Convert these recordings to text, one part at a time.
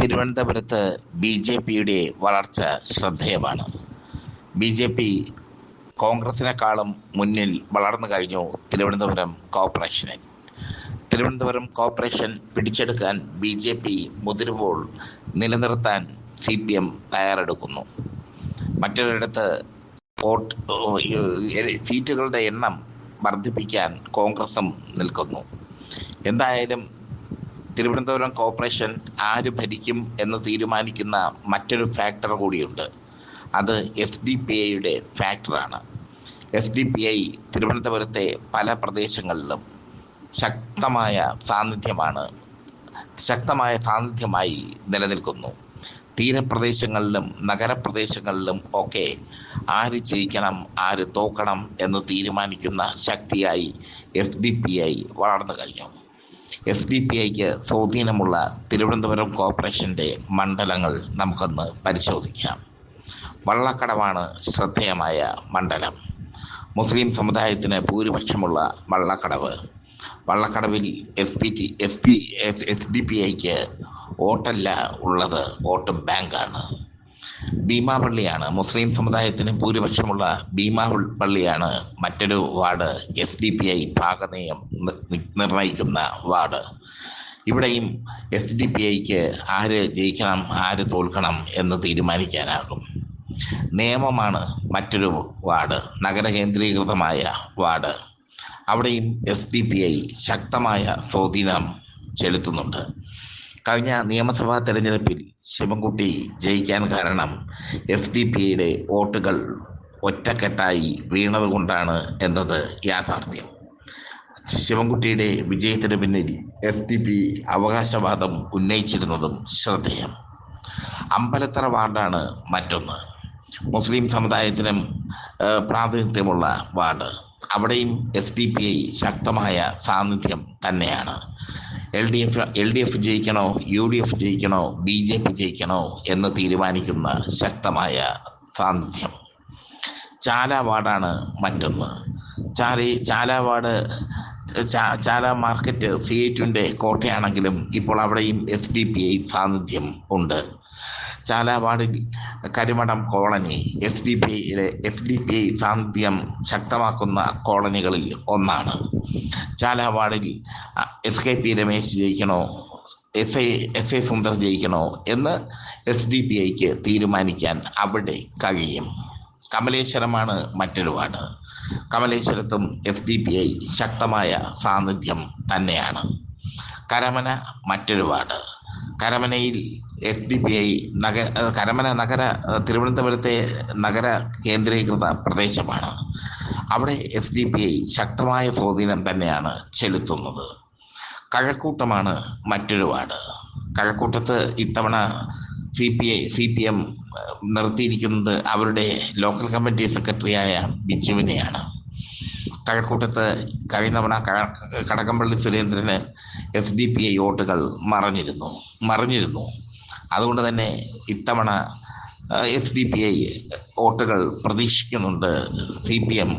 തിരുവനന്തപുരത്ത് B J പിയുടെ വളർച്ച ശ്രദ്ധേയമാണ്. ബി ജെ പി കോൺഗ്രസിനേക്കാളും മുന്നിൽ വളർന്നു കഴിഞ്ഞു തിരുവനന്തപുരം കോർപ്പറേഷനിൽ തിരുവനന്തപുരം കോർപ്പറേഷൻ പിടിച്ചെടുക്കാൻ ബി ജെ പി മുതിരുമ്പോൾ നിലനിർത്താൻ സി പി എം തയ്യാറെടുക്കുന്നു. മറ്റൊരിടത്ത് വോട്ട് സീറ്റുകളുടെ എണ്ണം വർദ്ധിപ്പിക്കാൻ കോൺഗ്രസും നിൽക്കുന്നു. എന്തായാലും തിരുവനന്തപുരം കോർപ്പറേഷൻ ആര് ഭരിക്കും എന്ന് തീരുമാനിക്കുന്ന മറ്റൊരു ഫാക്ടർ കൂടിയുണ്ട്. അത് എസ് ഡി പി ഐയുടെ ഫാക്ടറാണ്. എസ് ഡി പി ഐ തിരുവനന്തപുരത്തെ പല പ്രദേശങ്ങളിലും ശക്തമായ സാന്നിധ്യമാണ് ശക്തമായ സാന്നിധ്യമായി നിലനിൽക്കുന്നു. തീരപ്രദേശങ്ങളിലും നഗരപ്രദേശങ്ങളിലും ഒക്കെ ആര് ജയിക്കണം ആര് തോക്കണം എന്ന് തീരുമാനിക്കുന്ന ശക്തിയായി എസ് ഡി പി ഐ വളർന്നു കഴിഞ്ഞു. എസ് ഡി പി ഐക്ക് സ്വാധീനമുള്ള തിരുവനന്തപുരം കോർപ്പറേഷന്റെ മണ്ഡലങ്ങൾ നമുക്കൊന്ന് പരിശോധിക്കാം. വള്ളക്കടവാണ് ശ്രദ്ധേയമായ മണ്ഡലം. മുസ്ലിം സമുദായത്തിന് ഭൂരിപക്ഷമുള്ള Vallakkadavu. വള്ളക്കടവിൽ S P T S P S D P ഐക്ക് വോട്ടല്ല ഉള്ളത് വോട്ട് ബാങ്കാണ്. ഭീമാപള്ളിയാണ്. മുസ്ലിം സമുദായത്തിന് ഭൂരിപക്ഷമുള്ള ഭീമാ പള്ളിയാണ് മറ്റൊരു ward S D P I ഭാഗനേയം നിർണയിക്കുന്ന വാർഡ്. ഇവിടെയും എസ് ഡി പി ഐക്ക് ആര് ജയിക്കണം ആര് തോൽക്കണം എന്ന് തീരുമാനിക്കാനാകും. നിയമമാണ് മറ്റൊരു വാർഡ് നഗര കേന്ദ്രീകൃതമായ വാർഡ്. അവിടെയും എസ് ഡി പി ഐ ശക്തമായ സ്വാധീനം ചെലുത്തുന്നുണ്ട്. കഴിഞ്ഞ നിയമസഭാ തെരഞ്ഞെടുപ്പിൽ ശിവൻകുട്ടി ജയിക്കാൻ കാരണം എഫ് ഡി പിയുടെ വോട്ടുകൾ ഒറ്റക്കെട്ടായി വീണതുകൊണ്ടാണ് എന്നത് യാഥാർത്ഥ്യം. ശിവൻകുട്ടിയുടെ വിജയത്തിന് പിന്നിൽ എഫ് ഡി പി അവകാശവാദം ഉന്നയിച്ചിരുന്നതും ശ്രദ്ധേയം. അമ്പലത്തറ വാർഡാണ് മറ്റൊന്ന്. മുസ്ലിം സമുദായത്തിനും പ്രാതിനിധ്യമുള്ള വാർഡ്. അവിടെയും എസ് ഡി പി ഐ ശക്തമായ സാന്നിധ്യം തന്നെയാണ്. L D F L D F ജയിക്കണോ U D F ജയിക്കണോ ബി ജെ പി ജയിക്കണോ എന്ന് തീരുമാനിക്കുന്ന ശക്തമായ സാന്നിധ്യം. ചാലാവാടാണ് മറ്റൊന്ന്. ചാലി ചാലാവാട് ചാല മാർക്കറ്റ് സി എറ്റുന്റെ കോട്ടയാണെങ്കിലും ഇപ്പോൾ അവിടെയും എസ് ഡി പി ഐ സാന്നിധ്യം ഉണ്ട്. ചാലാവാടിൽ Karimadom colony. S D P ഐയുടെ എസ് ഡി പി ഐ സാന്നിധ്യം ശക്തമാക്കുന്ന കോളനികളിൽ ഒന്നാണ്. ചാലാവാടിൽ S K P Ramesh ജയിക്കണോ S I S I Sundar ജയിക്കണോ എന്ന് എസ് ഡി പി ഐക്ക് തീരുമാനിക്കാൻ അവിടെ കഴിയും. കമലേശ്വരമാണ് മറ്റൊരു വാർഡ്. കമലേശ്വരത്തും എസ് ഡി പി ഐ ശക്തമായ സാന്നിധ്യം തന്നെയാണ്. കരമന മറ്റൊരു വാർഡ്. കരമനയിൽ എസ് ഡി പി ഐ നഗര കരമന നഗര തിരുവനന്തപുരത്തെ നഗര കേന്ദ്രീകൃത പ്രദേശമാണ്. അവിടെ എഫ് ഡി പി ഐ ശക്തമായ സ്വാധീനം തന്നെയാണ് ചെലുത്തുന്നത്. കഴക്കൂട്ടമാണ് മറ്റൊരു വാർഡ്. കഴക്കൂട്ടത്ത് ഇത്തവണ C P I C P M നിർത്തിയിരിക്കുന്നത് അവരുടെ ലോക്കൽ കമ്മിറ്റി സെക്രട്ടറിയായ ബിജുവിനെയാണ്. കഴക്കൂട്ടത്ത് കഴിഞ്ഞ തവണ കടകംപള്ളി സുരേന്ദ്രന് എസ് ഡി പി ഐ വോട്ടുകൾ മറഞ്ഞിരുന്നു മറിഞ്ഞിരുന്നു. അതുകൊണ്ട് തന്നെ ഇത്തവണ എസ് ഡി പി ഐ വോട്ടുകൾ പ്രതീക്ഷിക്കുന്നുണ്ട് സി പി എം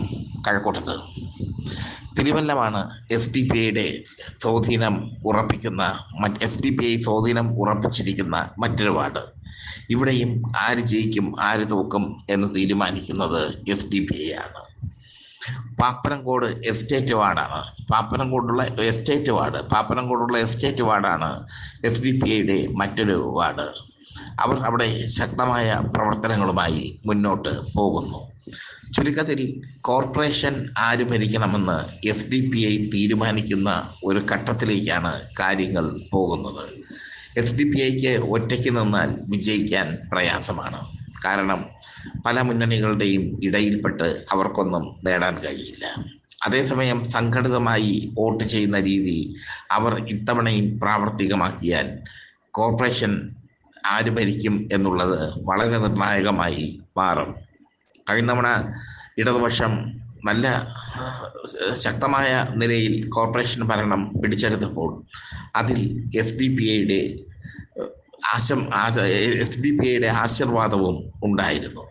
കഴക്കൂട്ടത്ത്. തിരുവല്ലമാണ് എസ് ഡി പി ഐയുടെ സ്വാധീനം ഉറപ്പിക്കുന്ന എസ് ഡി പി ഐ സ്വാധീനം ഉറപ്പിച്ചിരിക്കുന്ന മറ്റൊരു വാർഡ്. ഇവിടെയും ആര് ജയിക്കും ആര് തോക്കും എന്ന് തീരുമാനിക്കുന്നത് എസ് ഡി പി ഐ ആണ്. പാപ്പനംകോട് എസ്റ്റേറ്റ് വാർഡാണ്. പാപ്പനംകോടുള്ള എസ്റ്റേറ്റ് വാർഡ് പാപ്പനംകോടുള്ള എസ്റ്റേറ്റ് വാർഡാണ് എസ് ഡി പി ഐയുടെ മറ്റൊരു വാർഡ്. അവർ അവിടെ ശക്തമായ പ്രവർത്തനങ്ങളുമായി മുന്നോട്ട് പോകുന്നു. ചുരുക്കത്തിൽ കോർപ്പറേഷൻ ആര് ഭരിക്കണമെന്ന് എസ് ഡി പി ഐ തീരുമാനിക്കുന്ന ഒരു ഘട്ടത്തിലേക്കാണ് കാര്യങ്ങൾ പോകുന്നത്. എസ് ഡി പി ഐക്ക് ഒറ്റയ്ക്ക് നിന്നാൽ വിജയിക്കാൻ പ്രയാസമാണ്. കാരണം പല മുന്നണികളുടെയും ഇടയിൽപ്പെട്ട് അവർക്കൊന്നും നേടാൻ കഴിയില്ല. അതേസമയം സംഘടിതമായി വോട്ട് ചെയ്യുന്ന രീതി അവർ ഇത്തവണയും പ്രാവർത്തികമാക്കിയാൽ കോർപ്പറേഷൻ ആര് ഭരിക്കും എന്നുള്ളത് വളരെ നിർണായകമായി മാറും. കഴിഞ്ഞ തവണ ഇടതുപക്ഷം നല്ല ശക്തമായ നിലയിൽ കോർപ്പറേഷൻ ഭരണം പിടിച്ചെടുത്തപ്പോൾ അതിൽ എസ് ഡി പി ഐയുടെ ആശം എസ് ഡി പി ഐയുടെ ആശീർവാദവും ഉണ്ടായിരുന്നു.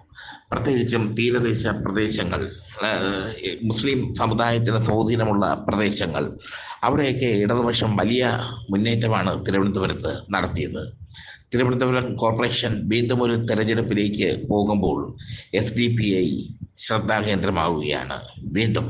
പ്രത്യേകിച്ചും തീരദേശ പ്രദേശങ്ങൾ മുസ്ലിം സമുദായത്തിന് സ്വാധീനമുള്ള പ്രദേശങ്ങൾ അവിടെയൊക്കെ ഇടതുപക്ഷം വലിയ മുന്നേറ്റമാണ് തിരുവനന്തപുരത്ത് നടത്തിയത്. തിരുവനന്തപുരം കോർപ്പറേഷൻ വീണ്ടും ഒരു തെരഞ്ഞെടുപ്പിലേക്ക് പോകുമ്പോൾ എസ് ഡി പി ഐ ശ്രദ്ധാകേന്ദ്രമാവുകയാണ്. വീണ്ടും